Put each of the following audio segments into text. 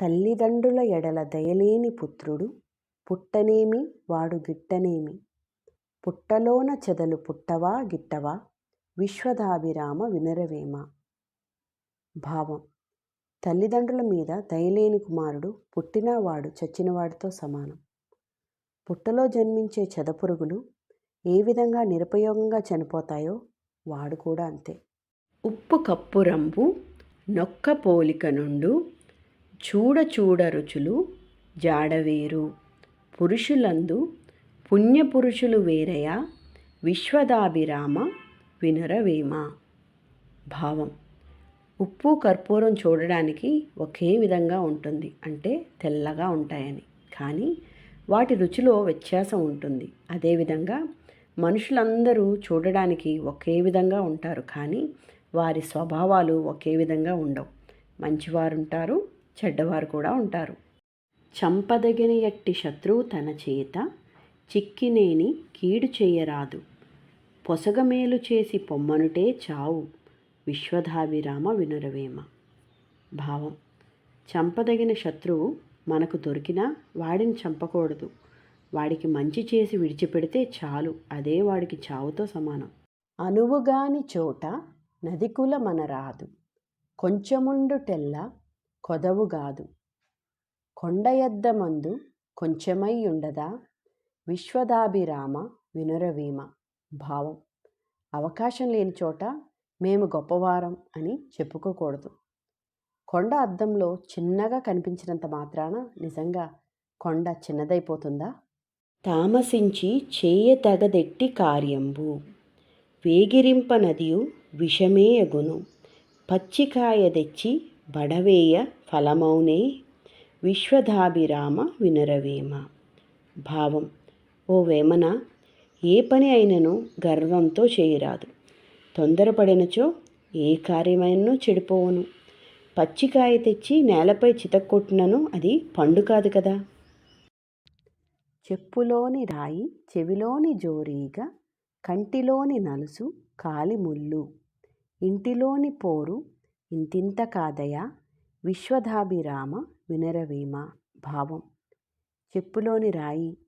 తల్లిదండ్రుల ఎడల దయలేని పుత్రుడు పుట్టనేమి వాడు గిట్టనేమి? పుట్టలోన చెదలు పుట్టవా గిట్టవా? విశ్వదాభిరామ వినరవేమ. భావం. తల్లిదండ్రుల మీద దయలేని కుమారుడు పుట్టినవాడు చచ్చినవాడితో సమానం. పుట్టలో జన్మించే చెదపురుగులు ఏ విధంగా నిరుపయోగంగా చనిపోతాయో వాడు కూడా అంతే. ఉప్పు కప్పు రంబు నొక్క పోలిక నుండు చూడ చూడ రుచులు జాడవేరు. పురుషులందు పుణ్యపురుషులు వేరయ విశ్వదాభిరామ వినరవేమ. భావం. ఉప్పు కర్పూరం చూడడానికి ఒకే విధంగా ఉంటుంది. అంటే తెల్లగా ఉంటాయని. కానీ వాటి రుచిలో వ్యత్యాసం ఉంటుంది. అదేవిధంగా మనుషులందరూ చూడడానికి ఒకే విధంగా ఉంటారు. కానీ వారి స్వభావాలు ఒకే విధంగా ఉండవు. మంచివారుంటారు చెడ్డవారు కూడా ఉంటారు. చంపదగిన ఎట్టి శత్రువు తన చేత చిక్కినేని కీడు చేయరాదు. పొసగమేలు చేసి పొమ్మనుటే చావు. విశ్వధాభిరామ వినురవేమ. భావం. చంపదగిన శత్రువు మనకు దొరికినా వాడిని చంపకూడదు. వాడికి మంచి చేసి విడిచిపెడితే చాలు. అదే వాడికి చావుతో సమానం. అనువుగాని చోట నదికుల మన రాదు కొంచెముండుటెల్ల కొదవుగాదు. కొండయద్దమందు కొంచెమై ఉండదా విశ్వదాభిరామ వినురవీమ భావం. అవకాశం లేని చోట మేము గొప్పవారం అని చెప్పుకోకూడదు. కొండ అద్దంలో చిన్నగా కనిపించినంత మాత్రాన నిజంగా కొండ చిన్నదైపోతుందా? తామసించి చేయతగదెట్టి కార్యంబు. వేగిరింప నదియు విషమేయగును. పచ్చికాయ తెచ్చి బడవేయ ఫలమౌనే విశ్వధాభిరామ వినరవేమ. భావం ఓ వేమన ఏ పని అయినను గర్వంతో చేయరాదు. తొందరపడినచో ఏ కార్యమైనను చెడిపోవును. పచ్చికాయ తెచ్చి నేలపై చితక్కొట్టినను అది పండు కాదు కదా. చెప్పులోని రాయి చెవిలోని జోరీగా కంటిలోని నలుసు కాలి ముల్లు ఇంటిలోని పోరు ఇంతింత కాదయా విశ్వధాభిరామ వినరవీమ భావం. చెప్పులోని రాయి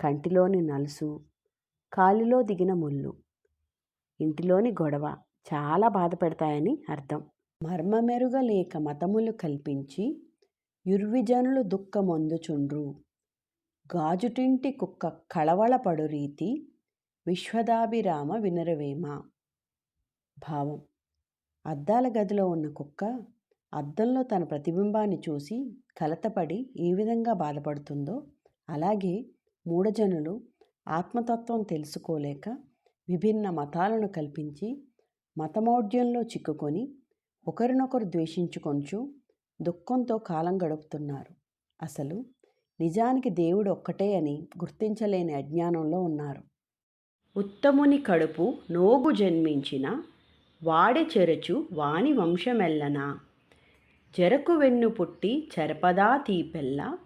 కంటిలోని నలుసు కాలిలో దిగిన ముళ్ళు. ఇంటిలోని గొడవ చాలా బాధ పెడతాయని అర్థం. మర్మమెరుగలేక మతములు కల్పించి యుర్విజనులు దుఃఖమొందుచుండ్రు. గాజుటింటి కుక్క కళవళపడు రీతి విశ్వదాభిరామ వినరవేమ భావం. అద్దాల గదిలో ఉన్న కుక్క అద్దంలో తన ప్రతిబింబాన్ని చూసి కలతపడి ఏ విధంగా బాధపడుతుందో అలాగే మూఢజనులు ఆత్మతత్వం తెలుసుకోలేక విభిన్న మతాలను కల్పించి మతమౌఢ్యంలో చిక్కుకొని ఒకరినొకరు ద్వేషించుకొంచు దుఃఖంతో కాలం గడుపుతున్నారు. అసలు నిజానికి దేవుడు ఒక్కటే అని గుర్తించలేని అజ్ఞానంలో ఉన్నారు. ఉత్తముని కడుపు నోగు జన్మించిన వాడెచెరచు వాణి వాని వంశమెల్లనా? జరకు వెన్ను పుట్టి చెరపదా తీపెల్ల?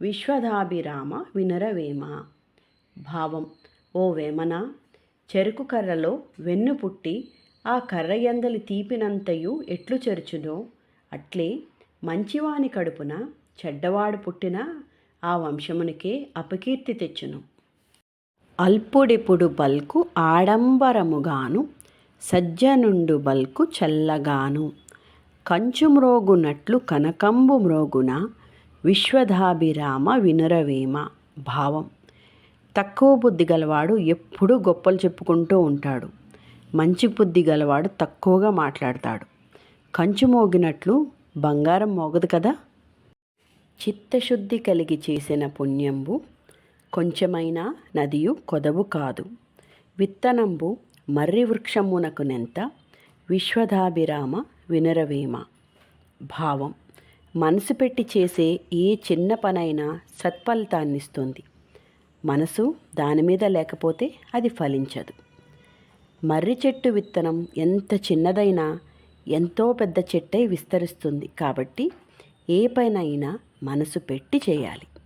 విశ్వదాభిరామ వినరవేమ? భావం ఓ వేమన? చెరుకు కర్రలో వెన్ను పుట్టి ఆ కర్ర ఎందలి తీపినంతయు ఎట్లు చెరుచునో? అట్లే మంచివాని కడుపున చెడ్డవాడు పుట్టిన ఆ వంశమునికే అపకీర్తి తెచ్చును. అల్పుడిపుడు బల్కు ఆడంబరముగాను సజ్జనుండు బల్కు చల్లగాను. కంచు మ్రోగునట్లు కనకంబు మ్రోగున విశ్వధాభిరామ వినురవేమ భావం. తక్కువ బుద్ధి గలవాడు ఎప్పుడూ గొప్పలు చెప్పుకుంటూ ఉంటాడు. మంచి బుద్ధి గలవాడు తక్కువగా మాట్లాడతాడు. కంచు మోగినట్లు బంగారం మోగదు కదా? చిత్తశుద్ధి కలిగి చేసిన పుణ్యంబు కొంచెమైనా నదియు కొదవు కాదు. విత్తనంబు మర్రి వృక్షమునకు నెంత విశ్వధాభిరామ వినరవేమ. భావం మనసు పెట్టి చేసే ఏ చిన్న పనైనా సత్ఫలితాన్నిస్తుంది. మనసు దాని మీద లేకపోతే అది ఫలించదు. మర్రి చెట్టు విత్తనం ఎంత చిన్నదైనా ఎంతో పెద్ద చెట్టై విస్తరిస్తుంది కాబట్టి ఏ పనైనా మనసు పెట్టి చేయాలి.